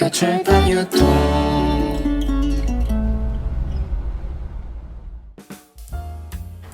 기독교 출판 유통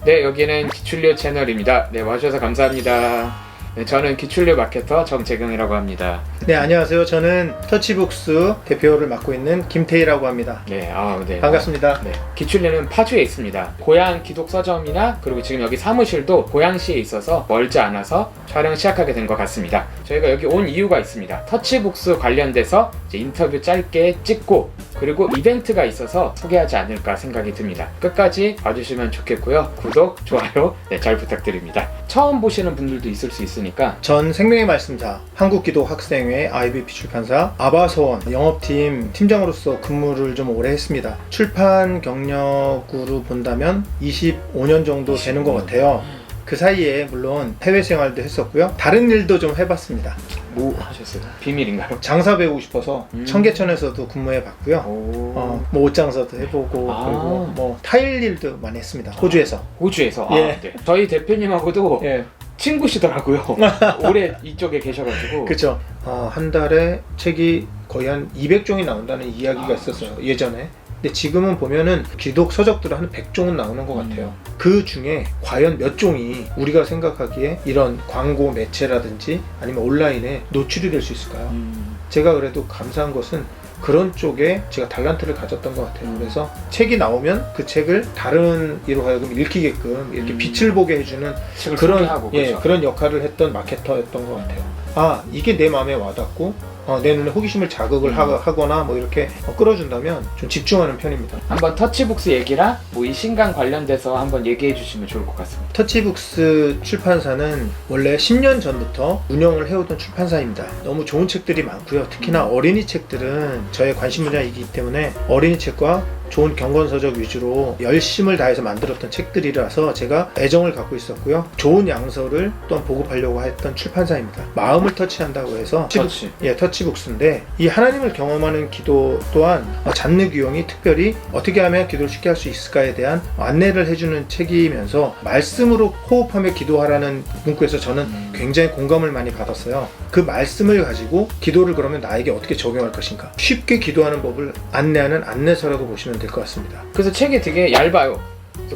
네, 여기는 기출류 채널입니다. 네, 와주셔서 감사합니다. 네, 저는 기출류 마케터 정재경이라고 합니다. 네, 안녕하세요. 저는 터치북스 대표를 맡고 있는 김태희라고 합니다. 네, 아, 네. 반갑습니다. 네, 기출류는 파주에 있습니다. 고향 기독 서점이나 그리고 지금 여기 사무실도 고양시에 있어서 멀지 않아서 촬영 시작하게 된 것 같습니다. 저희가 여기 온 이유가 있습니다. 터치북스 관련돼서 인터뷰 짧게 찍고 그리고 이벤트가 있어서 소개하지 않을까 생각이 듭니다. 끝까지 봐주시면 좋겠고요. 구독, 좋아요, 네, 잘 부탁드립니다. 처음 보시는 분들도 있을 수 있으니까 전 생명의 말씀자 한국기독학생회 IBP 출판사 아바서원 영업팀 팀장으로서 근무를 좀 오래 했습니다. 출판 경력으로 본다면 25년 정도 되는 것 같아요. 그 사이에 물론 해외 생활도 했었고요. 다른 일도 좀 해봤습니다. 뭐 하셨어요? 비밀인가요? 장사 배우고 싶어서 음. 청계천에서도 근무해 봤고요. 오, 어, 뭐 옷장사도 해보고 아. 그리고 뭐 타일 일도 많이 했습니다. 호주에서. 호주에서 예. 아, 네. 저희 대표님하고도 예. 친구시더라고요. 오래 이쪽에 계셔가지고 그렇죠. 어, 한 달에 책이 거의 한 200종이 나온다는 이야기가 아, 있었어요. 예전에. 근데 지금은 보면은 기독 서적들은 한 100종은 나오는 것 같아요. 그 중에 과연 몇 종이 우리가 생각하기에 이런 광고 매체라든지 아니면 온라인에 노출이 될 수 있을까요? 음, 제가 그래도 감사한 것은 그런 쪽에 제가 달란트를 가졌던 것 같아요. 음. 그래서 책이 나오면 그 책을 다른 이로 하여금 읽히게끔 이렇게 음. 빛을 보게 해주는 그런 소개하고 예 그렇죠. 그런 역할을 했던 마케터였던 것 같아요. 아 이게 내 마음에 와닿고 어, 내 눈에 호기심을 자극을 음. 하, 거나 뭐 이렇게 어, 끌어준다면 좀 집중하는 편입니다. 한번 터치북스 얘기랑 뭐 이 신간 관련돼서 한번 얘기해 주시면 좋을 것 같습니다. 터치북스 출판사는 원래 10년 전부터 운영을 해오던 출판사입니다. 너무 좋은 책들이 많고요. 특히나 어린이 책들은 저의 관심 분야이기 때문에 어린이 책과 좋은 경건서적 위주로 열심을 다해서 만들었던 책들이라서 제가 애정을 갖고 있었고요. 좋은 양서를 또한 보급하려고 했던 출판사입니다. 마음을 터치한다고 해서 터치. 예, 터치북스인데 이 하나님을 경험하는 기도 또한 어, 잔느 규영이 특별히 어떻게 하면 기도를 쉽게 할 수 있을까에 대한 안내를 해주는 책이면서 말씀으로 호흡하며 기도하라는 문구에서 저는 음. 굉장히 공감을 많이 받았어요. 그 말씀을 가지고 기도를 그러면 나에게 어떻게 적용할 것인가 쉽게 기도하는 법을 안내하는 안내서라고 보시면 될 것 같습니다. 그래서 책이 되게 얇아요.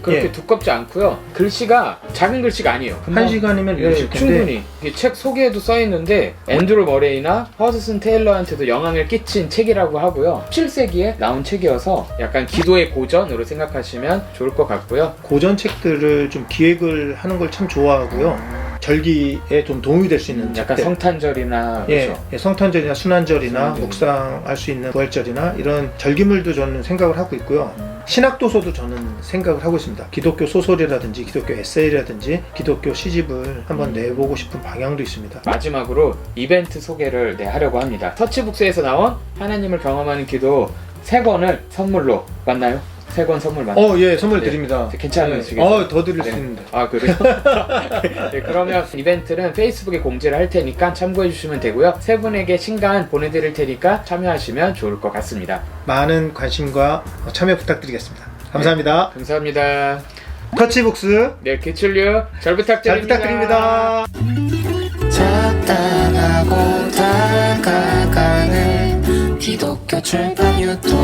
그렇게 예. 두껍지 않고요. 글씨가 작은 글씨가 아니에요. 한 시간이면 예, 읽으실 텐데 충분히 이책 소개에도 써 있는데 앤드루 머레이나 허드슨 테일러한테도 영향을 끼친 책이라고 하고요. 17세기에 나온 책이어서 약간 기도의 고전으로 생각하시면 좋을 것 같고요. 고전 책들을 좀 기획을 하는 걸 참 좋아하고요. 절기에 좀 도움이 될 수 있는 음, 약간 책들. 성탄절이나 예, 그렇죠. 예, 성탄절이나 순환절이나 순환절. 묵상할 수 있는 부활절이나 이런 절기물도 저는 생각을 하고 있고요. 신학 도서도 저는 생각을 하고 있습니다. 기독교 소설이라든지 기독교 에세이라든지 기독교 시집을 한번 음. 내보고 싶은 방향도 있습니다. 마지막으로 이벤트 소개를 네, 하려고 합니다. 터치북스에서 나온 하나님을 경험하는 기도 세 권을 선물로 맞나요? 세 권 선물 맞나요? 어, 예, 선물 네. 드립니다. 괜찮으시겠어요? 어, 더 드릴 네. 수 있는데. 아 그래요? 네, 그러면 이벤트는 페이스북에 공지를 할 테니까 참고해 주시면 되고요. 세 분에게 신간 보내드릴 테니까 참여하시면 좋을 것 같습니다. 많은 관심과 참여 부탁드리겠습니다. 감사합니다. 감사합니다. 터치북스 네, 기출류 잘 부탁드립니다. 잘 부탁드립니다. 적당하고 다가가는 기독교 출판 유통